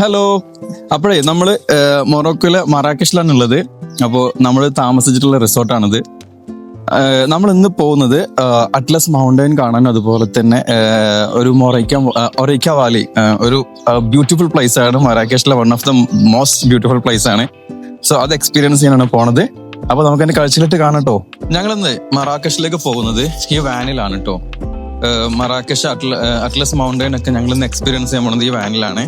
Hello അപ്പോഴേ നമ്മൾ മൊറോക്കോയിലെ മറാക്കഷിലാണ് ഉള്ളത് അപ്പോൾ നമ്മൾ താമസിച്ചിട്ടുള്ള റിസോർട്ടാണിത്. നമ്മൾ ഇന്ന് പോകുന്നത് അറ്റ്ലസ് മൗണ്ടൈൻ കാണാൻ അതുപോലെ തന്നെ ഒരു മൊറൈക്ക ഒറൈക്ക വാലി ഒരു ബ്യൂട്ടിഫുൾ പ്ലേസ് ആണ്. മറാക്കേഷിലെ one of the most beautiful place ആണ്. സോ അത് എക്സ്പീരിയൻസ് ചെയ്യാനാണ് പോണത്. അപ്പൊ നമുക്ക് എന്റെ കാഴ്ചയിലിട്ട് കാണട്ടോ ഞങ്ങളിന്ന് മറാക്കഷിലേക്ക് പോകുന്നത് ഈ വാനിലാണ് കേട്ടോ മറാക്കഷ് അറ്റ്ല അറ്റ്ലസ് മൗണ്ടൈൻ ഒക്കെ ഞങ്ങൾ ഇന്ന് എക്സ്പീരിയൻസ് ചെയ്യാൻ പോണത് ഈ വാനിലാണ്.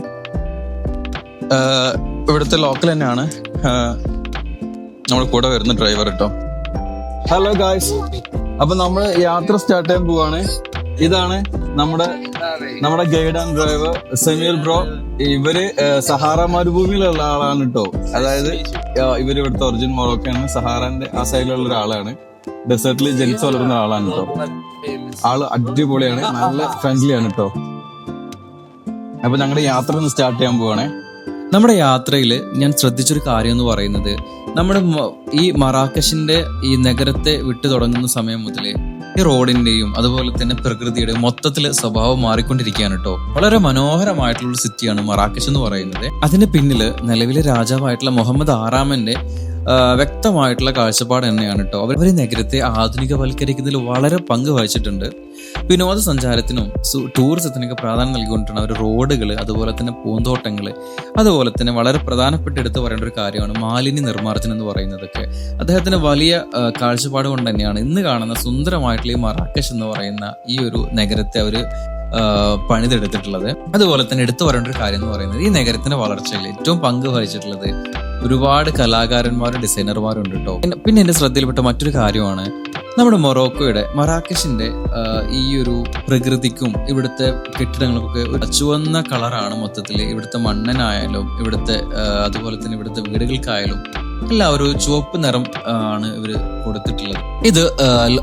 ഇവിടുത്തെ ലോക്കൽ തന്നെയാണ്. നമ്മൾ കൂടെ വരുന്ന ഡ്രൈവർ കേട്ടോ ഹലോ ഗായ്സ് അപ്പൊ നമ്മൾ യാത്ര സ്റ്റാർട്ട് ചെയ്യാൻ പോവാണ്. ഇതാണ് നമ്മുടെ നമ്മുടെ guide and driver Samir bro ഇവർ സഹാറ മരുഭൂമിയിലുള്ള ആളാണ് കേട്ടോ അതായത് ഇവർ ഇവിടുത്തെ ഒറിജിൻ മൊറോക്കാണ് സഹാറന്റെ ആ സൈഡിലുള്ള ഒരാളാണ്. ഡെസേർട്ടിൽ ജനിച്ചു വളരുന്ന ആളാണ് കേട്ടോ ആൾ അടിപൊളിയാണ് നല്ല ഫ്രണ്ട്ലി ആണ് കേട്ടോ അപ്പൊ ഞങ്ങളുടെ യാത്ര ഒന്ന് സ്റ്റാർട്ട് ചെയ്യാൻ പോവാണേ. നമ്മുടെ യാത്രയിൽ ഞാൻ ശ്രദ്ധിച്ചൊരു കാര്യം എന്ന് പറയുന്നത് നമ്മുടെ ഈ മറാക്കഷിന്റെ ഈ നഗരത്തെ വിട്ടു തുടങ്ങുന്ന സമയം മുതലേ ഈ റോഡിന്റെയും അതുപോലെ തന്നെ പ്രകൃതിയുടെയും മൊത്തത്തിൽ സ്വഭാവം മാറിക്കൊണ്ടിരിക്കുകയാണ് കേട്ടോ വളരെ മനോഹരമായിട്ടുള്ള സിറ്റിയാണ് മറാക്കഷ് എന്ന് പറയുന്നത്. അതിന്റെ പിന്നിൽ നിലവിലെ രാജാവായിട്ടുള്ള മുഹമ്മദ് ആറാമന്റെ വ്യക്തമായിട്ടുള്ള കാഴ്ചപ്പാട് തന്നെയാണ് കേട്ടോ. അവർ നഗരത്തെ ആധുനികവൽക്കരിക്കുന്നതിൽ വളരെ പങ്ക് വഹിച്ചിട്ടുണ്ട്. വിനോദസഞ്ചാരത്തിനും ടൂറിസത്തിനൊക്കെ പ്രാധാന്യം നൽകിക്കൊണ്ടിട്ടാണ് അവർ റോഡുകൾ അതുപോലെ തന്നെ പൂന്തോട്ടങ്ങൾ അതുപോലെ തന്നെ വളരെ പ്രധാനപ്പെട്ട എടുത്ത് പറയേണ്ട ഒരു കാര്യമാണ് മാലിന്യ നിർമ്മാർജനം എന്ന് പറയുന്നതൊക്കെ. അദ്ദേഹത്തിന് വലിയ കാഴ്ചപ്പാട് കൊണ്ട് തന്നെയാണ് ഇന്ന് കാണുന്ന സുന്ദരമായിട്ടുള്ള ഈ മറാക്കഷ് എന്ന് പറയുന്ന ഈ ഒരു നഗരത്തെ അവർ പണിതെടുത്തിട്ടുള്ളത്. അതുപോലെ തന്നെ എടുത്തു പറയേണ്ട ഒരു കാര്യം എന്ന് പറയുന്നത് ഈ നഗരത്തിന്റെ വളർച്ചയിൽ ഏറ്റവും പങ്ക് വഹിച്ചിട്ടുള്ളത് ഒരുപാട് കലാകാരന്മാരും ഡിസൈനർമാരും ഉണ്ട് കേട്ടോ പിന്നെ- എന്റെ ശ്രദ്ധയിൽപ്പെട്ട മറ്റൊരു കാര്യമാണ് നമ്മുടെ മൊറോക്കോയുടെ മറാക്കഷിന്റെ ഈ ഒരു പ്രകൃതിക്കും ഇവിടുത്തെ കെട്ടിടങ്ങൾക്കൊക്കെ ഒരു ചുവന്ന കളറാണ് മൊത്തത്തിൽ ഇവിടുത്തെ മണ്ണനായാലും ഇവിടുത്തെ അതുപോലെ തന്നെ ഇവിടുത്തെ വീടുകൾക്കായാലും എല്ലാം ഒരു ചുവപ്പ് നിറം ആണ് ഇവർ കൊടുത്തിട്ടുള്ളത്. ഇത്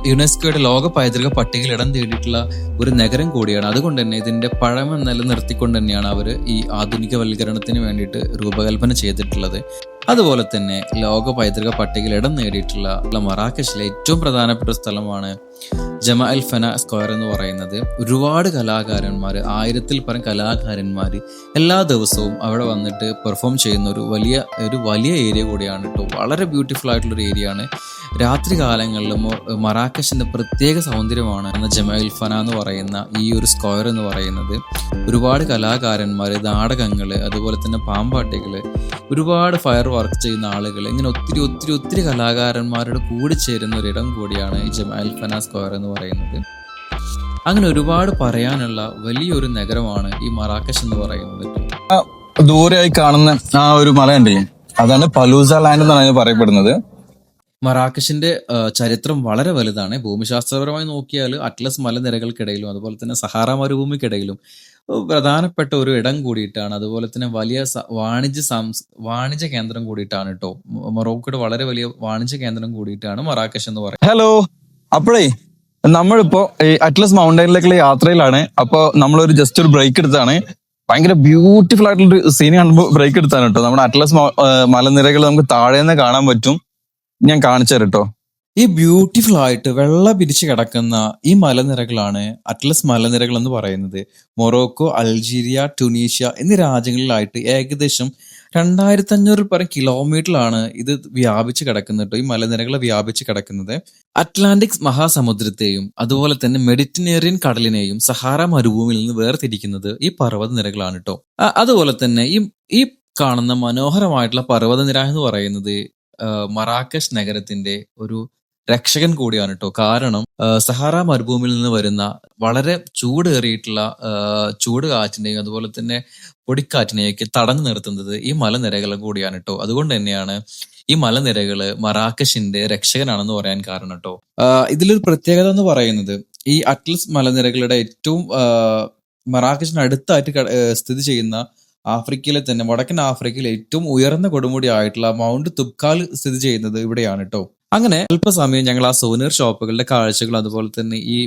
യുനെസ്കോയുടെ ലോക പൈതൃക പട്ടികയിൽ ഇടം തേടിയിട്ടുള്ള ഒരു നഗരം കൂടിയാണ്. അതുകൊണ്ട് തന്നെ ഇതിന്റെ പഴമ നിലനിർത്തിക്കൊണ്ട് തന്നെയാണ് അവർ ഈ ആധുനികവൽക്കരണത്തിന് വേണ്ടിയിട്ട് രൂപകൽപ്പന ചെയ്തിട്ടുള്ളത്. അതുപോലെ തന്നെ ലോക പൈതൃക പട്ടികയിൽ ഇടം നേടിയിട്ടുള്ള മറാക്കഷിലെ ഏറ്റവും പ്രധാനപ്പെട്ട സ്ഥലമാണ് ജമ അൽ ഫന സ്ക്വയർ എന്ന് പറയുന്നത്. ഒരുപാട് കലാകാരന്മാർ ആയിരത്തിൽ പരം കലാകാരന്മാർ എല്ലാ ദിവസവും അവിടെ വന്നിട്ട് പെർഫോം ചെയ്യുന്ന ഒരു വലിയ ഒരു വലിയ ഏരിയ കൂടിയാണ് കേട്ടോ വളരെ ബ്യൂട്ടിഫുൾ ആയിട്ടുള്ള ഒരു ഏരിയ ആണ് രാത്രി കാലങ്ങളിൽ മറാക്കഷിന്റെ പ്രത്യേക സൗന്ദര്യമാണ് എന്ന ജമ അൽ ഫന എന്ന് പറയുന്ന ഈ ഒരു സ്ക്വയർ എന്ന് പറയുന്നത്. ഒരുപാട് കലാകാരന്മാർ നാടകങ്ങൾ അതുപോലെ തന്നെ പാമ്പാട്ടികൾ ഒരുപാട് ഫയർ വർക്ക് ചെയ്യുന്ന ആളുകൾ ഇങ്ങനെ ഒത്തിരി ഒത്തിരി ഒത്തിരി കലാകാരന്മാരോട് കൂടി ചേരുന്ന ഒരിടം കൂടിയാണ് ഈ ജമാൽ ഫന സ്ക്വയർ എന്ന് പറയുന്നത്. അങ്ങനെ ഒരുപാട് പറയാനുള്ള വലിയൊരു നഗരമാണ് ഈ മറാക്കഷ് എന്ന് പറയുന്നത്. ദൂരെയായി കാണുന്ന ആ ഒരു മലയുണ്ടേ അതാണ് പലൂസ ലാൻഡ് എന്നാണ് പറയപ്പെടുന്നത്. മറാക്കഷിന്റെ ചരിത്രം വളരെ വലുതാണ്. ഭൂമിശാസ്ത്രപരമായി നോക്കിയാൽ അറ്റ്ലസ് മലനിരകൾക്കിടയിലും അതുപോലെ തന്നെ സഹാറ മരുഭൂമിക്കിടയിലും പ്രധാനപ്പെട്ട ഒരു ഇടം കൂടിയിട്ടാണ്. അതുപോലെ തന്നെ വലിയ വാണിജ്യ വാണിജ്യ കേന്ദ്രം കൂടിയിട്ടാണ് കേട്ടോ മൊറോക്കോയുടെ വളരെ വലിയ വാണിജ്യ കേന്ദ്രം കൂടിയിട്ടാണ് മറാക്കഷ് എന്ന് പറയുന്നത്. ഹലോ അപ്പോഴേ നമ്മളിപ്പോ അറ്റ്ലസ് മൗണ്ടൈനിലേക്കുള്ള യാത്രയിലാണ്. അപ്പൊ നമ്മളൊരു ജസ്റ്റ് ഒരു ബ്രേക്ക് എടുത്താണ് ഭയങ്കര ബ്യൂട്ടിഫുൾ ആയിട്ടുള്ള ഒരു സീൻ കാണുമ്പോൾ ബ്രേക്ക് എടുത്താണ് കേട്ടോ നമ്മുടെ അറ്റ്ലസ് മലനിരകൾ നമുക്ക് താഴെ നിന്ന് കാണാൻ പറ്റും. ഞാൻ കാണിച്ചു തരട്ടോ. ഈ ബ്യൂട്ടിഫുൾ ആയിട്ട് വെള്ള പിരിച്ചു കിടക്കുന്ന ഈ മലനിരകളാണ് അറ്റ്ലസ് മലനിരകൾ എന്ന് പറയുന്നത്. മൊറോക്കോ അൾജീരിയ ടുണീഷ്യ എന്നീ രാജ്യങ്ങളിലായിട്ട് ഏകദേശം രണ്ടായിരത്തി അഞ്ഞൂറ് പരം കിലോമീറ്ററിലാണ് ഇത് വ്യാപിച്ച് കിടക്കുന്നത്. ഈ മലനിരകൾ വ്യാപിച്ച് കിടക്കുന്നത്. അറ്റ്ലാന്റിക് മഹാസമുദ്രത്തെയും അതുപോലെ തന്നെ മെഡിറ്ററേനിയൻ കടലിനെയും സഹാറ മരുഭൂമിയിൽ നിന്ന് വേർതിരിക്കുന്നത് ഈ പർവതനിരകളാണ് കേട്ടോ അതുപോലെ തന്നെ ഈ ഈ കാണുന്ന മനോഹരമായിട്ടുള്ള പർവതനിര എന്ന് പറയുന്നത് മറാക്കഷ് നഗരത്തിന്റെ ഒരു രക്ഷകൻ കൂടിയാണ് കേട്ടോ കാരണം സഹാറ മരുഭൂമിയിൽ നിന്ന് വരുന്ന വളരെ ചൂടേറിയിട്ടുള്ള ചൂട് കാറ്റിനെയും അതുപോലെ തന്നെ പൊടിക്കാറ്റിനെയൊക്കെ തടഞ്ഞു നിർത്തുന്നത് ഈ മലനിരകൾ കൂടിയാണ് കേട്ടോ അതുകൊണ്ട് തന്നെയാണ് ഈ മലനിരകൾ മറാക്കഷിന്റെ രക്ഷകനാണെന്ന് പറയാൻ കാരണം കേട്ടോ ഇതിലൊരു പ്രത്യേകത എന്ന് പറയുന്നത് ഈ അറ്റ്ലസ് മലനിരകളുടെ ഏറ്റവും മറാക്കഷിന് അടുത്തായിട്ട് സ്ഥിതി ചെയ്യുന്ന ആഫ്രിക്കയിലെ തന്നെ വടക്കൻ ആഫ്രിക്കയിലെ ഏറ്റവും ഉയർന്ന കൊടുമുടി ആയിട്ടുള്ള മൗണ്ട് തുബ്കാൽ സ്ഥിതി ചെയ്യുന്നത് ഇവിടെയാണ് കേട്ടോ അങ്ങനെ അല്പസമയം ഞങ്ങൾ ആ സോനിയർ ഷോപ്പുകളുടെ കാഴ്ചകൾ അതുപോലെ തന്നെ ഈ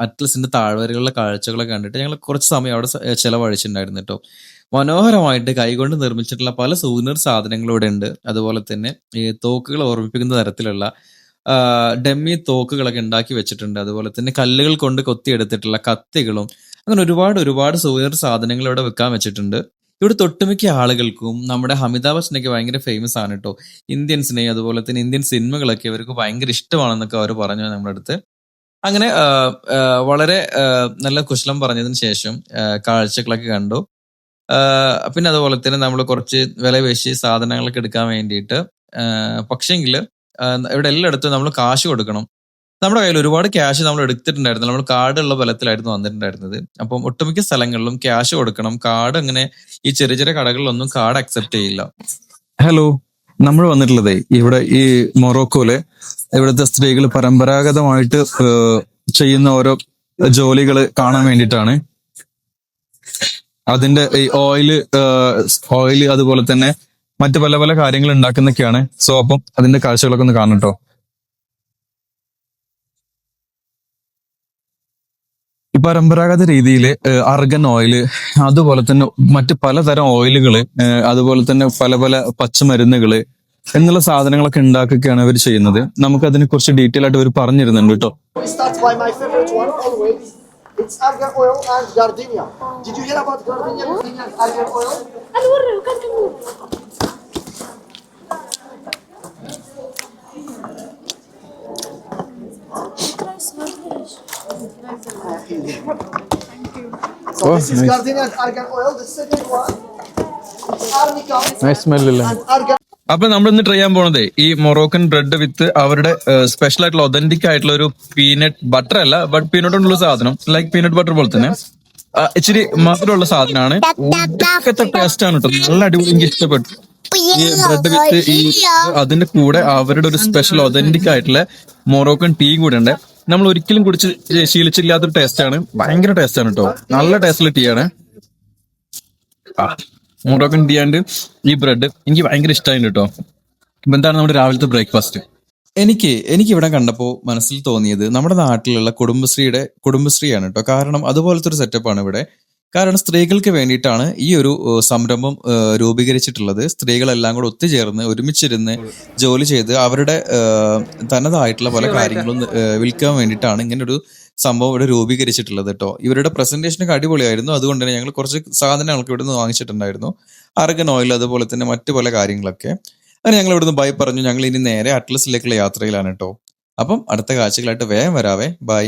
അറ്റ്ലസിന്റെ താഴ്വരകളുടെ കാഴ്ചകളൊക്കെ കണ്ടിട്ട് ഞങ്ങൾ കുറച്ച് സമയം അവിടെ ചെലവഴിച്ചിട്ടുണ്ടായിരുന്നു കേട്ടോ മനോഹരമായിട്ട് കൈകൊണ്ട് നിർമ്മിച്ചിട്ടുള്ള പല സൂനിയർ സാധനങ്ങളും ഇവിടെ ഉണ്ട്. അതുപോലെ തന്നെ ഈ തോക്കുകൾ ഓർമ്മിപ്പിക്കുന്ന തരത്തിലുള്ള ഡമ്മി തോക്കുകളൊക്കെ ഉണ്ടാക്കി വെച്ചിട്ടുണ്ട്. അതുപോലെ തന്നെ കല്ലുകൾ കൊണ്ട് കൊത്തിയെടുത്തിട്ടുള്ള കത്തികളും അങ്ങനെ ഒരുപാട് ഒരുപാട് സുവീർ സാധനങ്ങൾ ഇവിടെ വെക്കാൻ വെച്ചിട്ടുണ്ട്. ഇവിടെ തൊട്ടുമിക്ക ആളുകൾക്കും നമ്മുടെ അമിതാഭ് ബച്ചനൊക്കെ ഭയങ്കര ഫേമസ് ആണ് കേട്ടോ ഇന്ത്യൻസിനെ അതുപോലെ തന്നെ ഇന്ത്യൻ സിനിമകളൊക്കെ ഇവർക്ക് ഭയങ്കര ഇഷ്ടമാണെന്നൊക്കെ അവർ പറഞ്ഞു നമ്മുടെ അടുത്ത്. അങ്ങനെ വളരെ നല്ല കുശലം പറഞ്ഞതിന് ശേഷം കാഴ്ചകളൊക്കെ കണ്ടു. പിന്നെ അതുപോലെ തന്നെ നമ്മൾ കുറച്ച് വില പേശി സാധനങ്ങളൊക്കെ എടുക്കാൻ വേണ്ടിയിട്ട് പക്ഷേങ്കിൽ ഇവിടെ എല്ലായിടത്തും നമ്മൾ കാശ് കൊടുക്കണം. നമ്മുടെ കയ്യിൽ ഒരുപാട് ക്യാഷ് നമ്മൾ എടുത്തിട്ടുണ്ടായിരുന്നു നമ്മൾ കാർഡുള്ള ബലത്തിലായിരുന്നു വന്നിട്ടുണ്ടായിരുന്നത്. അപ്പം ഒട്ടുമിക്ക സ്ഥലങ്ങളിലും ക്യാഷ് കൊടുക്കണം. കാർഡ് അങ്ങനെ ഈ ചെറിയ ചെറിയ കടകളിലൊന്നും കാർഡ് അക്സെപ്റ്റ് ചെയ്യില്ല. ഹലോ നമ്മൾ വന്നിട്ടുള്ളതേ ഇവിടെ ഈ മൊറോക്കോയിലെ ഇവിടുത്തെ സ്ത്രീകൾ പരമ്പരാഗതമായിട്ട് ചെയ്യുന്ന ഓരോ ജോലികൾ കാണാൻ വേണ്ടിയിട്ടാണ്. അതിന്റെ ഈ ഓയിൽ ഓയിൽ അതുപോലെ തന്നെ മറ്റു പല പല കാര്യങ്ങൾ ഉണ്ടാക്കുന്നൊക്കെയാണ്. സോ അപ്പം അതിന്റെ കാഴ്ചകളൊക്കെ ഒന്ന് കാണട്ടോ ഈ പരമ്പരാഗത രീതിയിൽ അർഗൻ ഓയിൽ അതുപോലെ തന്നെ മറ്റ് പലതരം ഓയിലുകൾ ഏഹ് അതുപോലെ തന്നെ പല പല പച്ചമരുന്നുകൾ എന്നുള്ള സാധനങ്ങളൊക്കെ ഉണ്ടാക്കുകയാണ് അവർ ചെയ്യുന്നത് നമുക്ക് അതിനെ കുറിച്ച് ഡീറ്റെയിൽ ആയിട്ട് അവർ പറഞ്ഞിരുന്നുണ്ട് കേട്ടോ. It's agar oil and gardenia. Did you hear about gardenia and argan oil? So Oh, this is nice. gardenia and argan oil. The second one. Is arnica Nice and argan അപ്പൊ നമ്മൾ ഇന്ന് try ചെയ്യാൻ പോണത് ഈ Moroccan bread വിത്ത് അവരുടെ special ആയിട്ടുള്ള authentic ആയിട്ടുള്ള ഒരു പീനട്ട് ബട്ടർ അല്ല ബട്ട് പീനട്ട് കൊണ്ടുള്ള സാധനം ലൈക്ക് പീനട്ട് ബട്ടർ പോലെ തന്നെ. ഇച്ചിരി മധുരമുള്ള സാധനമാണ്. ഒടുക്കത്തെ ടേസ്റ്റ് ആണ് കേട്ടോ നല്ല അടിപൊളി എനിക്ക് ഇഷ്ടപ്പെട്ടു. ഈ ബ്രെഡ് വിത്ത് ഈ അതിന്റെ കൂടെ അവരുടെ ഒരു സ്പെഷ്യൽ ഒതന്റിക് ആയിട്ടുള്ള മൊറോക്കൻ ടീ കൂടെ ഉണ്ട്. നമ്മൾ ഒരിക്കലും കുടിച്ച് ശീലിച്ചില്ലാത്തൊരു ടേസ്റ്റ് ആണ് ഭയങ്കര ടേസ്റ്റ് ആണ് കേട്ടോ നല്ല ടേസ്റ്റുള്ള ടീ ആണ്. മൊറോക്കൻ ടീ ആൻഡ് ഈ ബ്രെഡ് എനിക്ക് ഭയങ്കര ഇഷ്ടമായി കേട്ടോ ഇപ്പൊ എന്താണ് നമ്മുടെ രാവിലത്തെ ബ്രേക്ക്ഫാസ്റ്റ്? എനിക്ക് എനിക്ക് ഇവിടെ കണ്ടപ്പോൾ മനസ്സിൽ തോന്നിയത് നമ്മുടെ നാട്ടിലുള്ള കുടുംബശ്രീയുടെ കുടുംബശ്രീയാണ് കേട്ടോ കാരണം അതുപോലത്തെ ഒരു സെറ്റപ്പാണ് ഇവിടെ. കാരണം സ്ത്രീകൾക്ക് വേണ്ടിയിട്ടാണ് ഈ ഒരു സംരംഭം രൂപീകരിച്ചിട്ടുള്ളത്. സ്ത്രീകളെല്ലാം കൂടെ ഒത്തുചേർന്ന് ഒരുമിച്ചിരുന്ന് ജോലി ചെയ്ത് അവരുടെ തനതായിട്ടുള്ള പല കാര്യങ്ങളും വിൽക്കാൻ വേണ്ടിയിട്ടാണ് ഇങ്ങനെ ഒരു സംഭവം ഇവിടെ രൂപീകരിച്ചിട്ടുള്ളത് കേട്ടോ ഇവരുടെ പ്രസന്റേഷനൊക്കെ അടിപൊളിയായിരുന്നു. അതുകൊണ്ട് തന്നെ ഞങ്ങൾ കുറച്ച് സാധനങ്ങൾക്ക് ഇവിടെ നിന്ന് വാങ്ങിച്ചിട്ടുണ്ടായിരുന്നു. അർഗൻ ഓയിൽ അതുപോലെ തന്നെ മറ്റു പല കാര്യങ്ങളൊക്കെ. അങ്ങനെ ഞങ്ങൾ ഇവിടുന്ന് ബൈ പറഞ്ഞു. ഞങ്ങൾ ഇനി നേരെ അറ്റ്ലസിലേക്കുള്ള യാത്രയിലാണ് കേട്ടോ അപ്പം അടുത്ത കാഴ്ചകളായിട്ട് വേഗം വരാവേ. ബൈ.